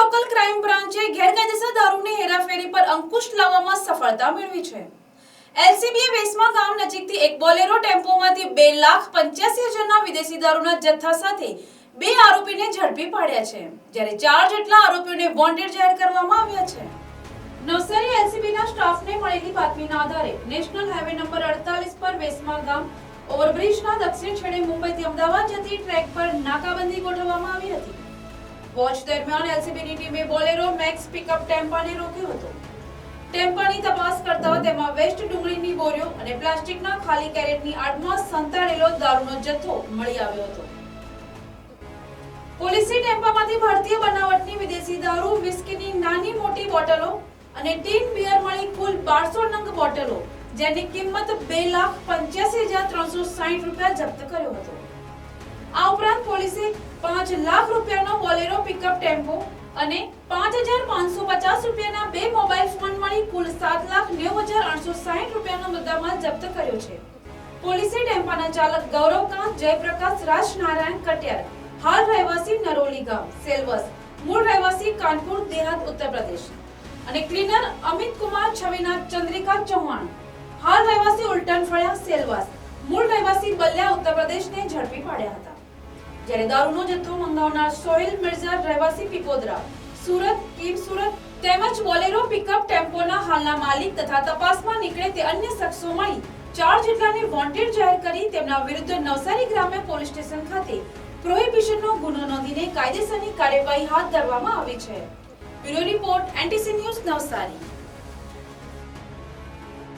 Local crime બ્રાન્ચે ગેરકાયદેસર દારૂની હેરાફેરી પર અંકુશ લાવવામાં સફળતા મેળવી છે. એલસીબીએ વેસમા ગામ નજીકથી એક બોલેરો ટેમ્પોમાંથી બે લાખ પંચ્યાસી હજારના વિદેશી દારૂના જથ્થા સાથે બે આરોપીને ઝડપી પાડ્યા છે, જ્યારે ચાર જેટલા આરોપીઓને વોન્ટેડ જાહેર કરવામાં આવ્યા છે. નવસારી એલસીબીના સ્ટાફને મળેલી બાતમીના આધારે નેશનલ હાઈવે નંબર અડતાલીસ પર વેસમા ગામ ઓવરબ્રિજના દક્ષિણ છેડે મુંબઈથી અમદાવાદ જતી ટ્રેક પર નાકાબંધી હતી વોચ દરમિયાન એલસીબીની ટીમે બોલેરો મેક્સ પિકઅપ ટેમ્પાને રોક્યો હતો. ટેમ્પાની તપાસ કરતા તેમાં વેસ્ટ ડુંગળીની બોરીઓ અને પ્લાસ્ટિકના ખાલી કેરેટની આડમાં સંતાડેલો દારૂનો જથ્થો મળી આવ્યો હતો. પોલીસે ટેમ્પામાંથી ભારતીય બનાવટની વિદેશી દારૂ, વિસ્કીની નાની મોટી બોટલો અને ટીન બિયર મળી કુલ બારસો નંગ બોટલો, જેની કિંમત બે લાખ પંચ્યાસી હજાર ત્રણસો સાહીઠ રૂપિયા જપ્ત કર્યો હતો. આ ઉપરાંત પોલીસે પાંચ લાખ રૂપિયાનો બોલેરો પિકઅપ ટેમ્પો અને પાંચ હજાર પાંચસો પચાસ રૂપિયાના બે મોબાઈલ ફોન મળી કુલ સાત લાખ નેવું હજાર આઠસો સાહીઠ રૂપિયાનો મુદ્દામાલ જપ્ત કર્યો છે. પોલીસે ટેમ્પાના ચાલક ગૌરવકાંત જયપ્રકાશ, રાજનારાયણ કટિયાર, હાલ રહેવાસી નરોલી ગામ, સેલવસ, મૂળ રહેવાસી કાનપુર, દેહાત ઉત્તર પ્રદેશ અને ક્લીનર અમિત કુમાર, છવીનાથ ચંદ્રિકા ચૌહાણ. હાલ રહેવાસી ઉલટન ફળિયા, સેલવાસ, મૂળ રહેવાસી બલ્યા ઉત્તર પ્રદેશને ઝડપી પાડ્યા હતા. જ્યારે દારૂનો જથ્થો મંગાવનાર સોહેલ મિર્ઝા રહેવાસી પીપોદરા, સુરત કીમ સુરત તેમજ બોલેરો પિકઅપ ટેમ્પોના હાલના માલિક તથા તપાસમાં નીકળે તે અન્ય શખ્સો મળી ચાર જેટલાને વોન્ટેડ જાહેર કરી તેમના વિરુદ્ધ નવસારી ગ્રામ્ય પોલીસ સ્ટેશન ખાતે પ્રોહિબિશનનો ગુનો નોંધીને કાયદેસરની કાર્યવાહી હાથ ધરવામાં આવી છે. Bureau report, NTC news Navsari.